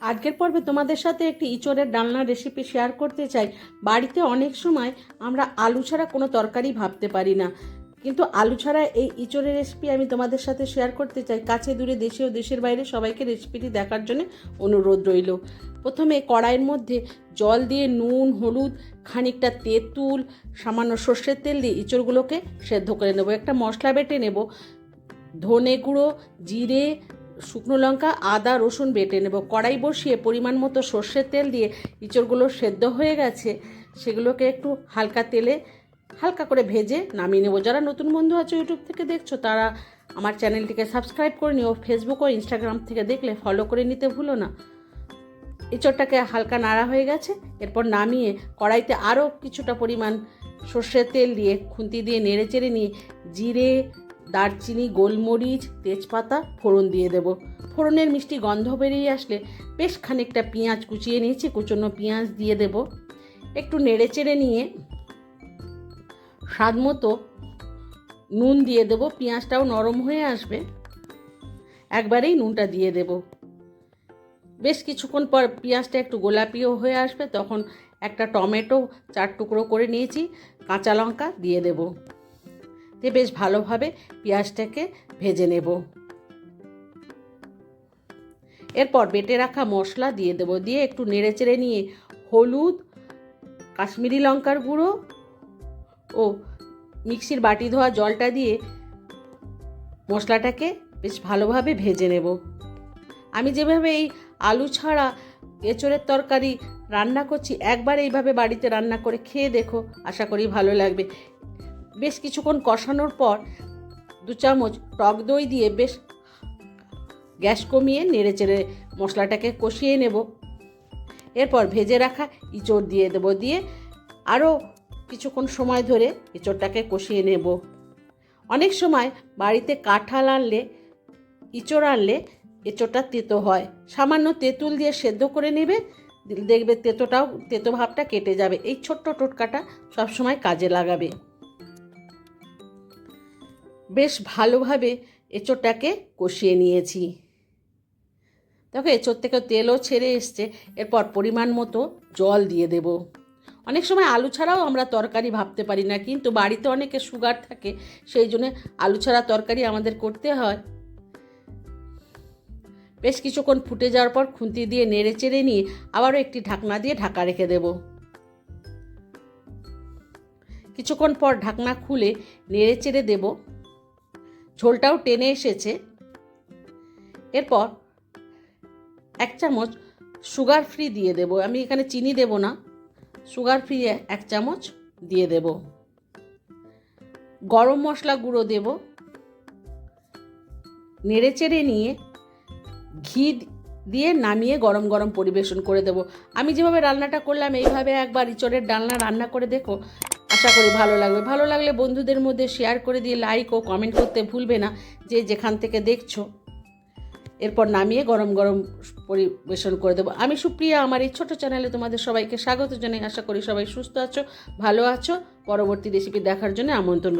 আজকের পর্বে তোমাদের সাথে একটি ইঁচড়ের ডালনার রেসিপি শেয়ার করতে চাই। বাড়িতে অনেক সময় আমরা আলু ছাড়া কোনো তরকারি ভাবতে পারি না। কিন্তু আলু ছাড়া এই ইঁচড়ের রেসিপি আমি তোমাদের সাথে শেয়ার করতে চাই। কাছে দূরে দেশে ও দেশের বাইরে সবাইকে রেসিপিটি দেখার জন্য অনুরোধ রইল। প্রথমে কড়াইয়ের মধ্যে জল দিয়ে নুন, হলুদ, খানিকটা তেঁতুল, সামান্য সর্ষের তেল দিয়ে ইঁচড়গুলোকে সেদ্ধ করে নেব। একটা মশলা বেটে নেব। ধনে গুঁড়ো, জিরে শুকনো লঙ্কা, আদা, রসুন বেটে নেব। কড়াই বসিয়ে পরিমাণ মতো সর্ষের তেল দিয়ে ইঁচড়গুলো সেদ্ধ হয়ে গেছে। সেগুলোকে একটু হালকা তেলে হালকা করে ভেজে নামিয়ে নেব। যারা নতুন বন্ধু আছে ইউটিউব থেকে দেখছ, তারা আমার চ্যানেলটিকে সাবস্ক্রাইব করে নিও। ফেসবুক ও ইনস্টাগ্রাম থেকে দেখলে ফলো করে নিতে ভুলো না। এঁচড়টাকে হালকা নাড়া হয়ে গেছে। এরপর নামিয়ে কড়াইতে আরও কিছুটা পরিমাণ সর্ষের তেল দিয়ে খুন্তি দিয়ে নেড়ে চেড়ে নিয়ে জিরে দারচিনি, গোলমরিচ, তেজপাতা, ফোড়ন দিয়ে দেব। ফোড়নের মিষ্টি গন্ধ বেরিয়ে আসলে বেশ খানিকটা পেঁয়াজ কুচিয়ে নিয়েছি, কুচনো পেঁয়াজ দিয়ে দেব। একটু নেড়ে চেড়ে নিয়ে স্বাদ মতো নুন দিয়ে দেবো। পেঁয়াজটাও নরম হয়ে আসবে। একবারেই নুনটা দিয়ে দেব। বেশ কিছুক্ষণ পর পেঁয়াজটা একটু গোলাপিও হয়ে আসবে, তখন একটা টমেটো চার টুকরো করে নিয়েছি, কাঁচা লঙ্কা দিয়ে দেব। দিয়ে বেশ ভালোভাবে পেঁয়াজটাকে ভেজে নেব। এরপর বেটে রাখা মশলা দিয়ে দেবো। দিয়ে একটু নেড়ে চেড়ে নিয়ে হলুদ, কাশ্মীরি লঙ্কার গুঁড়ো ও মিক্সির বাটি ধোয়া জলটা দিয়ে মশলাটাকে বেশ ভালোভাবে ভেজে নেব। আমি যেভাবে এই আলু ছাড়া এঁচড়ের তরকারি রান্না করছি, একবার এইভাবে বাড়িতে রান্না করে খেয়ে দেখো। আশা করি ভালো লাগবে। বেশ কিছুক্ষণ কষানোর পর দু চামচ টক দই দিয়ে বেশ গ্যাস কমিয়ে নেড়ে চেড়ে মশলাটাকে কষিয়ে নেব। এরপর ভেজে রাখা ইঁচড় দিয়ে দেবো দিয়ে আরও কিছুক্ষণ সময় ধরে এঁচড়টাকে কষিয়ে নেব। অনেক সময় বাড়িতে কাঁঠাল আনলে, ইঁচড় আনলে এঁচড়টা তেতো হয়। সামান্য তেঁতুল দিয়ে সেদ্ধ করে নেবে, দেখবে তেতোটাও, তেতো ভাবটা কেটে যাবে। এই ছোট্ট টোটকাটা সবসময় কাজে লাগাবে। বেশ ভালোভাবে এঁচড়টাকে কষিয়ে নিয়েছি। দেখো, এঁচড় থেকে তেলও ছেড়ে এসছে, এরপর পরিমাণ মতো জল দিয়ে দেব। অনেক সময় আলু ছাড়াও আমরা তরকারি ভাবতে পারি না, কিন্তু বাড়িতে অনেকে সুগার থাকে, সেই জন্য আলু ছাড়া তরকারি আমাদের করতে হয়। বেশ কিছুক্ষণ ফুটে যাওয়ার পর খুন্তি দিয়ে নেড়ে চেড়ে নিয়ে আবারও একটি ঢাকনা দিয়ে ঢাকা রেখে দেব। কিছুক্ষণ পর ঢাকনা খুলে নেড়ে চেড়ে দেব। ঝোলটাও টেনে এসেছে। এরপর এক চামচ সুগার ফ্রি দিয়ে দেব। আমি এখানে চিনি দেব না। সুগার ফ্রি এক চামচ দিয়ে দেব। গরম মশলা গুঁড়ো দেব। নেড়ে চেড়ে নিয়ে ঘি দিয়ে নামিয়ে গরম গরম পরিবেশন করে দেব। আমি যেভাবে রান্নাটা করলাম, এইভাবে একবার ইঁচড়ের ডালনা রান্না করে দেখো আশা করি ভালো লাগবে। ভালো লাগলে বন্ধুদের মধ্যে শেয়ার করে দিয়ে লাইক ও কমেন্ট করতে ভুলবে না। যে যেখান থেকে দেখছ, এরপর নামিয়ে গরম গরম পরিবেশন করে দেবো। আমি সুপ্রিয়া, আমার এই ছোটো চ্যানেলে তোমাদের সবাইকে স্বাগত জানাই। আশা করি সবাই সুস্থ আছো, ভালো আছো। পরবর্তী রেসিপি দেখার জন্য আমন্ত্রণ